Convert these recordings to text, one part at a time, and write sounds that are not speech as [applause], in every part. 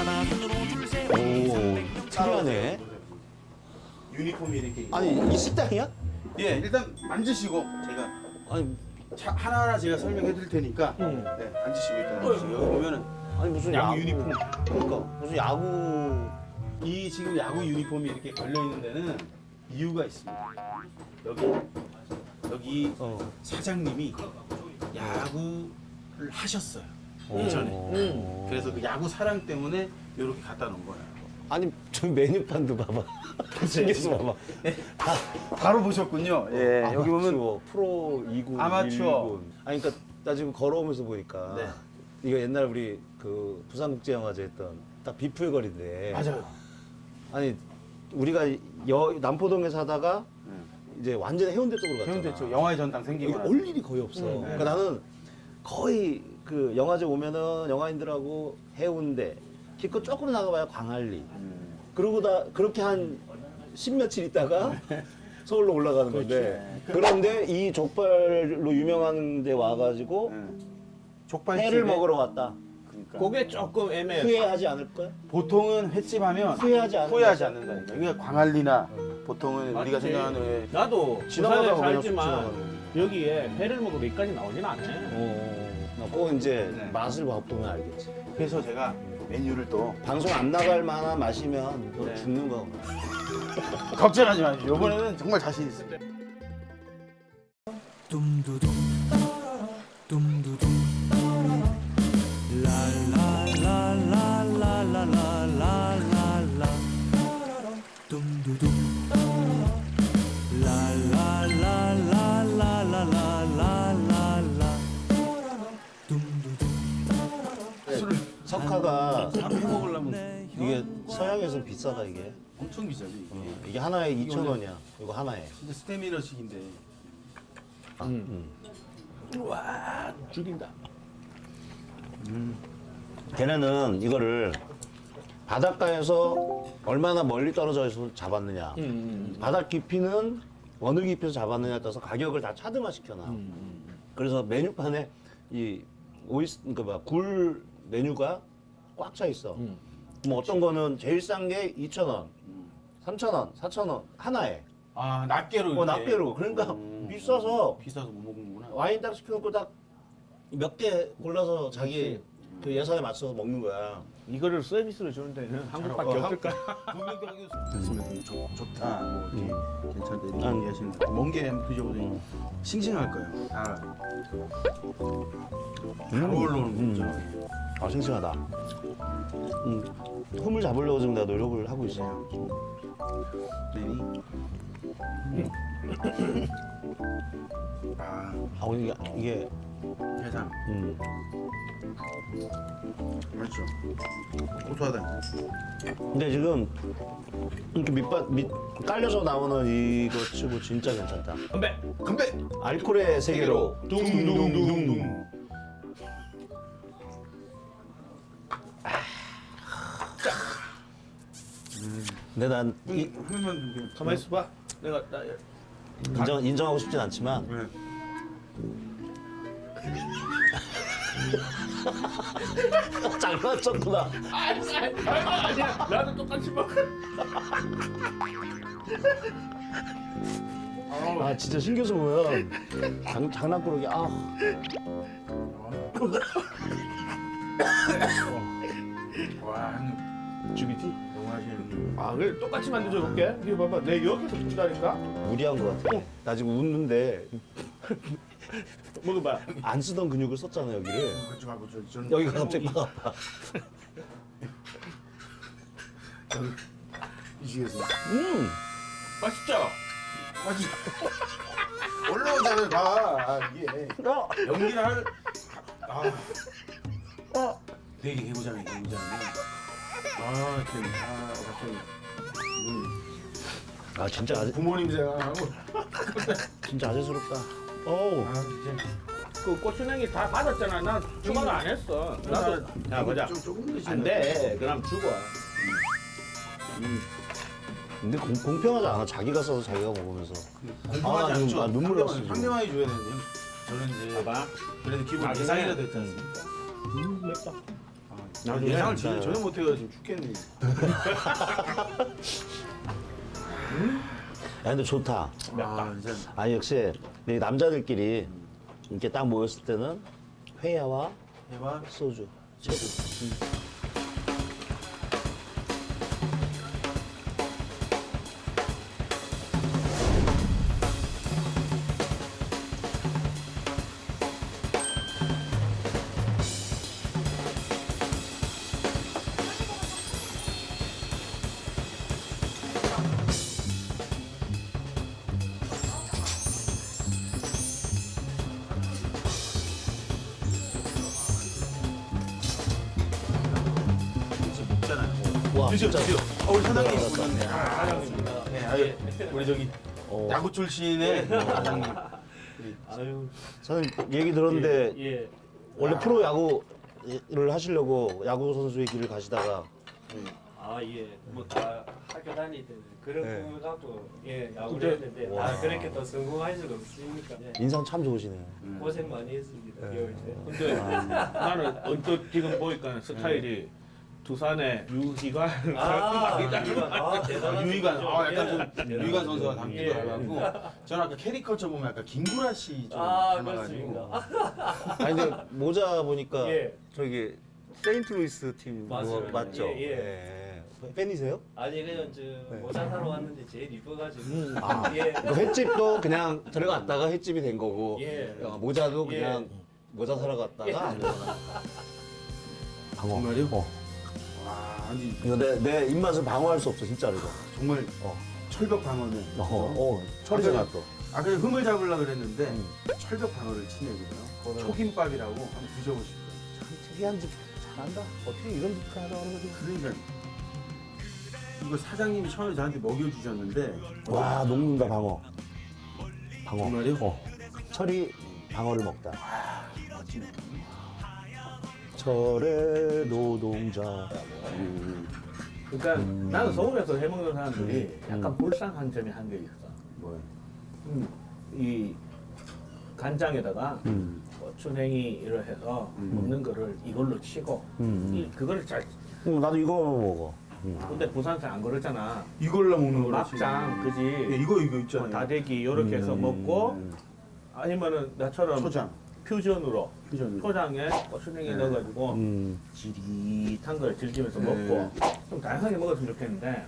오, 특이하네. 유니폼이 이렇게 있고. 아니, 이 식당이야? 예, 일단 앉으시고 제가 아니, 차, 하나하나 제가 설명해 드릴 테니까 응. 네, 앉으시고 일단 앉으시고 여기 보면은 아니 무슨 야구 야구 유니폼. 그러니까 무슨 야구 이 지금 야구 유니폼이 이렇게 걸려 있는 데는 이유가 있습니다. 여기 여기 어. 사장님이 야구를 하셨어요. 어. 예전에. 그래서 그 야구 사랑 때문에 이렇게 갖다 놓은 거예요. 아니 저 메뉴판도 봐봐. [laughs] 신기해서 봐봐. 다 바로 보셨군요. 예, 여기 보면 아마추어, 프로 2군, 아마추어. 1군. 아니 그러니까 나 지금 걸어오면서 보니까 네. 이거 옛날 우리 그 부산국제영화제 했던 딱 비프의 거리인데 맞아요. 아니 우리가 여, 남포동에 사다가 이제 완전 해운대 쪽으로 갔잖아. 해운대 쪽 영화의 전당 생기고 올 일이 거의 없어. 음. 그러니까 나는 거의 그 영화제 오면은 영화인들하고 해운대 기껏 조금 나가봐야 광안리. 음. 그러고 다 그렇게 한 십 며칠 있다가 [laughs] 서울로 올라가는 건데. 그런데 이 족발로 유명한 데 와가지고 족발집에 회를 먹으러 왔다. 그러니까 그게 조금 애매해. 후회하지 않을 거야? 보통은 횟집 하면 후회하지 않는 후회하지? 않는다니까. 그러니까 광안리나 보통은 우리가 맞지. 생각하는 회 나도 지나가다가 부산에 그냥 살지만 지나가는 여기에 회를 먹으러 여기까지 나오진 않아. 어, 꼭 이제 네. 맛을 보면 알겠지. 그래서 제가 메뉴를 또 방송 안 나갈 만한 맛이면 너 네. 죽는 거구나. 걱정하지 마시오. 이번에는 정말 자신 있습니다. 둠두둠 둠두둠 석화가 회 먹으려면 이게 서양에서 비싸다 이게. 엄청 비싸지. 이게. 어, 이게 하나에 2,000원이야. 이거 하나에. 진짜 스테미너식인데. 와 죽인다. 걔네는 이거를 바닷가에서 얼마나 멀리 떨어져 서 잡았느냐. 음, 바닥 깊이는 어느 깊이에서 잡았느냐에 따라서 가격을 다 차등화 시켜놔. 음, 그래서 메뉴판에 이 오이스 그러니까 뭐야, 굴 메뉴가 꽉 차 있어. 음. 뭐 어떤 거는 제일 싼 게 2,000원, 3,000원, 4,000원 하나에. 아 낱개로. 어, 이렇게. 낱개로. 그러니까 음. 비싸서 비싸서 못 먹는구나. 와인 딱 시켜놓고 딱 몇 개 골라서 자기 그 예산에 맞춰서 먹는 거야. 이거를 서비스로 주는 데는 한국밖에 어, 없을까? 국민도 하기 좋, 좋다. 뭐 이렇게 괜찮다. 난- 얘기하시는 거. 먼게 드셔보세요. 싱싱할 거예요. 아. 잘 어울리는 거죠. 아 싱싱하다. 음, 흠을 잡으려고 지금 내가 노력을 하고 있어. 네. 아, 아 이게, 이게 해삼. 음, 맛있죠. 고소하다. 근데 지금 이렇게 밑밥 밑 깔려서 나오는 이거 치고 진짜 괜찮다. 건배. 건배. 알코올의 세계로 둥둥둥둥. 근데 난 이, 이 하나만 가만 있어봐. 내가 나 인정 인정하고 싶진 않지만 네. [laughs] 장난쳤구나. 아니, 아니, 아니 야. 나도 똑같이 먹어. 아 진짜 신기해서 보면 장, 장난꾸러기 아 와, 형님 죽이지? 아 그래 똑같이 만들어 볼게. 이거 봐봐. 내 여기서 준다니까. 무리한 것 같아. 나 지금 웃는데 [laughs] 먹어봐. 안 쓰던 근육을 썼잖아 여기를. 그렇죠, 하고 저 저는 여기가 갑자기 막 아파. 이시에서 음. 맛있죠? 맞지. [laughs] 올라오잖아요, 다. 아, 이게 어. 연기를 할. 아. 어. 되게 개구장이 개구장이. 아, 참. 아, 갑자기. 아 진짜 아재 부모님 생각하고. 진짜 아재스럽다. 어우. 아, 진짜. 그 고추냉이 다 받았잖아. 난 추가를 안 했어. 나도 야 보자. 좀 조금 드시네. 안 돼. 그럼 주고. 근데 공, 공평하지 않아. 자기가 써서 자기가 먹으면서. 공평하지 아, 않죠. 아, 눈물 났어, 지금. 상대방이 줘야 되는데 저는 이제 봐봐. 그래도 아, 이상이라도. 했지 않습니까? 음 맵다. 아, 나 예상을 전혀, 전혀 못해가지고 죽겠네. 야, 근데 좋다. 아, 진짜. 아니, 역시 이 남자들끼리 이렇게 딱 모였을 때는 회야와 해봐. 소주. 최고. 드셔, 진짜. 드셔. 어, 우리 사장님 네, 오셨네. 아, 사장님입니다. 네, 아유, 우리 저기 어. 야구 출신의 사장님. 아유, 저는 얘기 들었는데 예. 원래 프로 야구를 하시려고 야구 선수의 길을 가시다가 아 예, 뭐 다 학교 다닐 때는 그런 네. 꿈을 갖고 예 야구를 했는데 와. 다 그렇게 또 성공할 수가 없으니까 예, 인상 참 좋으시네요. 고생 많이 했습니다. 네. 겨울 때. 근데 나는 언뜻 지금 보니까 스타일이 두산의 유희관 아. 유희관. 아, 아, 유희관. 아, 약간 예. 좀 유희관 선수가 닮기도 예. 해갖고 저는 아까 캐리컬처 보면 약간 김구라 씨좀 아, 닮아가지고 그렇습니까? [laughs] 아니 근데 모자 보니까 예. 저기 세인트루이스 팀 맞아요. 그거 맞죠? 예, 예. 예. 팬이세요? 아니 그냥 저 모자 사러 왔는데 제일 이뻐가지고 아, 예. 그 횟집도 그냥 들어갔다가 횟집이 된 거고 예. 어, 모자도 예. 그냥 모자 사러 갔다가 안. 방어. 정말요? 어. 와, 아니 이거 내, 내 입맛을 방어할 수 없어 진짜로 이거. 정말 어. 철벽 방어는 어, 어, 철이잖아 또. 아 그냥 흠을 잡으려고 그랬는데 음. 철벽 방어를 치네 그죠? 그거는- 초김밥이라고 한번 드셔보십시오. 참 특이한 집 잘한다. 어떻게 이런 집 하나 하는 거지? 그러니까 이거 사장님이 처음에 저한테 먹여주셨는데 와 녹는다 방어. 방어. 정말요? 어. 철이 방어를 먹다. 멋지네. 철의 노동자. 그러니까 음. 나는 서울에서 해먹는 사람들이 약간 불쌍한 점이 한개 있어. 뭐요? 음, 이 간장에다가 음. 고추냉이를 해서 먹는 거를 이걸로 치고 음. 이, 그거를 잘 음, 나도 이거 먹어. 음. 근데 부산에서 안 그러잖아 이걸로 먹는 거라 막장 그지 예, 이거 이거 뭐 있잖아요. 다대기 요렇게 해서 먹고 아니면은 나처럼 초장. 퓨전으로 퓨전으로. 초장에 고추냉이 네. 넣어가지고 음. 지릿한 걸 즐기면서 네. 먹고 좀 다양하게 먹었으면 좋겠는데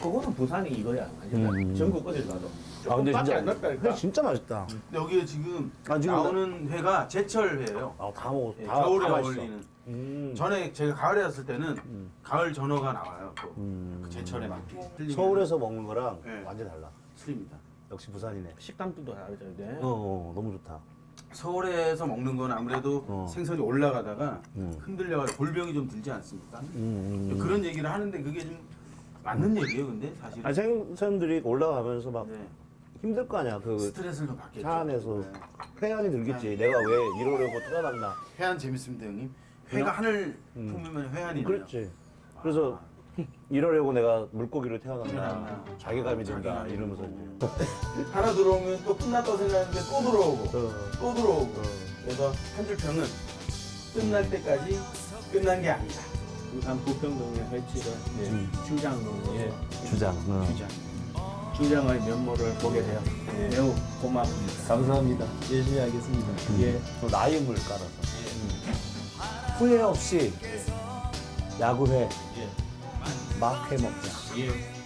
그거는 부산이 이거야 완전 음. 전국 어딜 가도 아 근데 진짜 안 진짜 맛있다. 근데 여기에 지금 아, 지금 나오는 회가 제철 회예요. 아 다 먹어. 예, 다, 겨울에 다 맛있어. 어울리는. 음. 전에 제가 가을에 왔을 때는 음. 가을 전어가 나와요. 또. 음. 그 제철에 맞게. 틀리면 서울에서 먹는 거랑 네. 완전 달라. 틀립니다. 역시 부산이네. 식감도 다르죠 이제 어, 어 너무 좋다. 서울에서 먹는 건 아무래도 어. 생선이 올라가다가 음. 흔들려가지고 골병이 좀 들지 않습니까? 음, 음. 그런 얘기를 하는데 그게 좀 맞는 얘기예요, 근데 사실은. 아니 생선들이 올라가면서 막 네. 힘들 거 아니야. 그 스트레스를 좀 받겠죠. 차 안에서 네. 회한이 들겠지. 내가 왜 이러려고 태어났나. 회한 재밌습니다, 형님. 회가 하늘 음. 품으면 회한이네요. 그렇지. 그래서 이러려고 내가 물고기로 태어났나. 태어났나. 자괴감이 든다. 이러면서. 이제. 하나 들어오면 또 끝났다고 생각하는데 또 들어오고 어, 또 들어오고 어. 그래서 한줄 평은 끝날 때까지 끝난 게 아니다. 부산 부평동의 예, 음. 주장로 예, 주장. 어. 주장. 주장의 면모를 보게 되어 매우 고맙습니다. 감사합니다. 열심히 하겠습니다. 예. 또 라임을 깔아서. 후회 없이 야구회 예. 막회 먹자. 예.